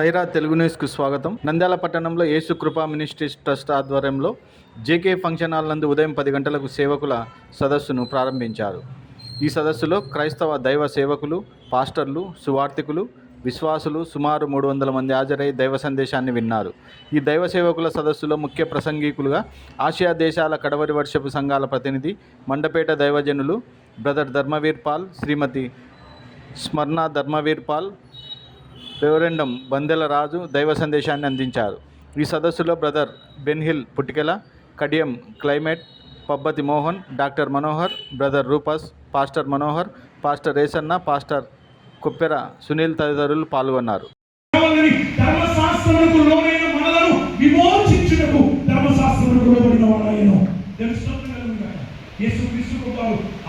సైరా తెలుగు న్యూస్కు స్వాగతం. నంద్యాల పట్టణంలో యేసు కృపా మినిస్ట్రీస్ ట్రస్ట్ ఆధ్వర్యంలో జేకే ఫంక్షన్ హాల్ నందు ఉదయం పది గంటలకు సేవకుల సదస్సును ప్రారంభించారు. ఈ సదస్సులో క్రైస్తవ దైవ సేవకులు పాస్టర్లు సువార్థికులు విశ్వాసులు సుమారు మూడు వందల మంది హాజరై దైవ సందేశాన్ని విన్నారు. ఈ దైవ సేవకుల సదస్సులో ముఖ్య ప్రసంగికులుగా ఆసియా దేశాల కడవరి వర్షపు సంఘాల ప్రతినిధి మండపేట దైవజనులు బ్రదర్ ధర్మవీర్ పాల్ శ్రీమతి స్మరణ ధర్మవీర్ పాల్ రెవరెండం బందెల రాజు దైవ సందేశాన్ని అందించారు. ఈ సదస్సులో brother బెన్హిల్ Puttikela Kadiyam climate Pabbathi Mohan doctor Manohar brother Rufus pastor Manohar pastor Resanna pastor Kuppera Sunil తదితరులు పాల్గొన్నారు.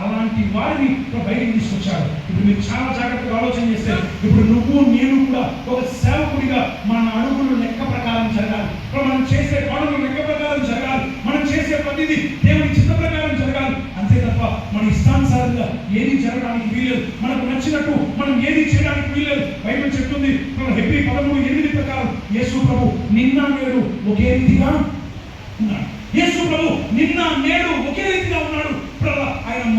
అలాంటి వారిని బయటికి తీసుకొచ్చారు ఇప్పుడు మీరు చాలా జాగ్రత్తగా ఆలోచన చేస్తే ఇప్పుడు నువ్వు నేను కూడా ఒక సేవకుడిగా మన అడుగులు లెక్క ప్రకారం జరగాలి. మనం చేసే పనులు లెక్క ప్రకారం జరగాలి. మనం చేసే ప్రతిదీ దేవుని చిత్త ప్రకారం జరగాలి. అంతే తప్ప మన ఇష్టానుసారంగా ఏది జరగడానికి వీలేదు మనకు నచ్చినట్టు మనం ఏది చేయడానికి వీలేదు బైబిల్ చెప్తుంది హెబ్రి పదమూడు ఎనిమిది ప్రకారం యేసు ప్రభు నిన్న నేడు ఒకే రీతిగా ఉన్నాడు. యేసు ప్రభు నిన్న నేడు ఒకే రీతిగా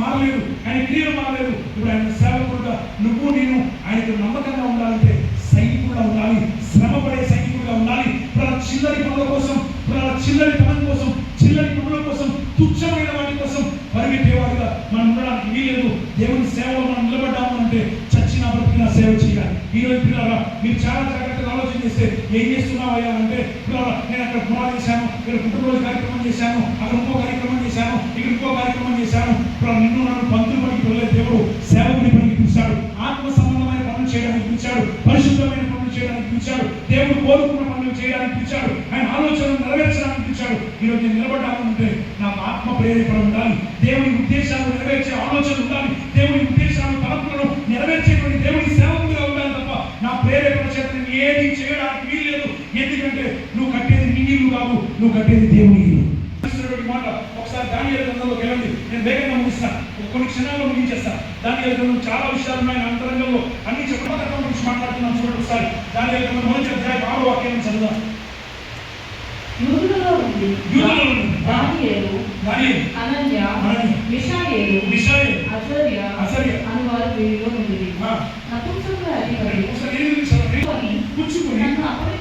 మారలేదు. ఆయన క్రియలు మారలేదు. ఇప్పుడు ఆయన సేవకుడుగా నువ్వు నేను ఆయనకు నమ్మకంగా ఉండాలంటే సైనికుడుగా ఉండాలి. శ్రమపడే సైనికుడుగా ఉండాలి. ప్రజల చిల్లరి పనుల కోసం ప్రజల చిల్లరి పనుల కోసం చిల్లరి పనుల కోసం తుచ్చమైన వాటి కోసం పరిగెట్టేవాడిగా మనం ఉండడానికి వీలేదు దేవుని సేవలో మనం నిలబడ్డాము అంటే చచ్చిన బ్రతికిన సేవ చేయాలి. ఈ రోజు పిల్లరా మీరు చాలా జాగ్రత్తగా ఆలోచన చేస్తే ఏం చేస్తున్నావయ్యా అంటే పిల్లరా నేను అక్కడ పురా చేశాను ఇక్కడ పుట్టినరోజు కార్యక్రమం చేశాను అక్కడ ఇంకో కార్యక్రమం చేశాను చేశాను నిన్ను నన్ను పంతులు పడికి వెళ్ళే దేవుడు సేవకుని పనికి పిలిచాడు. ఆత్మ సంబంధమైన పనులు చేయడానికి పిలిచాడు. పరిశుద్ధమైన పనులు చేయడానికి పిలిచాడు. దేవుడు కోరుకున్న పనులు చేయడానికి పిలిచాడు. ఆయన ఆలోచనలు నెరవేర్చడానికి పిలిచాడు. ఈరోజు నేను నిలబడ్డానంటే నా ఆత్మ ప్రేరేపణ ఉండాలి. దేవుని ఉద్దేశాలు నెరవేర్చే ఆలోచన ఉండాలి. దేవుని ఉద్దేశాలు తలపులను నెరవేర్చేటువంటి దేవుని సేవకులుగా ఉండాలి తప్ప నా ప్రేరేపణ చేత ఏది చేయడానికి వీల్లేదు. ఎందుకంటే నువ్వు కట్టేది నీ ఇల్లు కాదు నువ్వు కట్టేది దేవుని ఇల్లు. ఇస్తున్నటువంటి మాట ఒకసారి దాని గ్రంథంలోకి వెళ్ళండి. నేను వేగంగా ముగిస్తాను కొన్ని క్షణాల్లో ముగించేస్తాను దాని గ్రంథం చాలా విషయాలు ఉన్నాయి. నా అంతరంగంలో అన్ని చెప్పడం గురించి మాట్లాడుతున్నాను. చూడండి ఒకసారి. దాని గ్రంథం మొదటి అధ్యాయం ఆరో వాక్యం చదువుదాం. యూదులలో నుండి యూదులలో నుండి. దానియేలు, దానియేలు, అనన్య, అనన్య, మిషాయేలు, మిషాయేలు, అజర్య అజర్య, అను వారు వీరిలో నుండిరి. ఆ, నపుంసకుల అధిపతి ఒకసారి ఎనిమిది నిమిషాలు కొని పుచ్చుకొని నన్ను అపవిత్రపరచు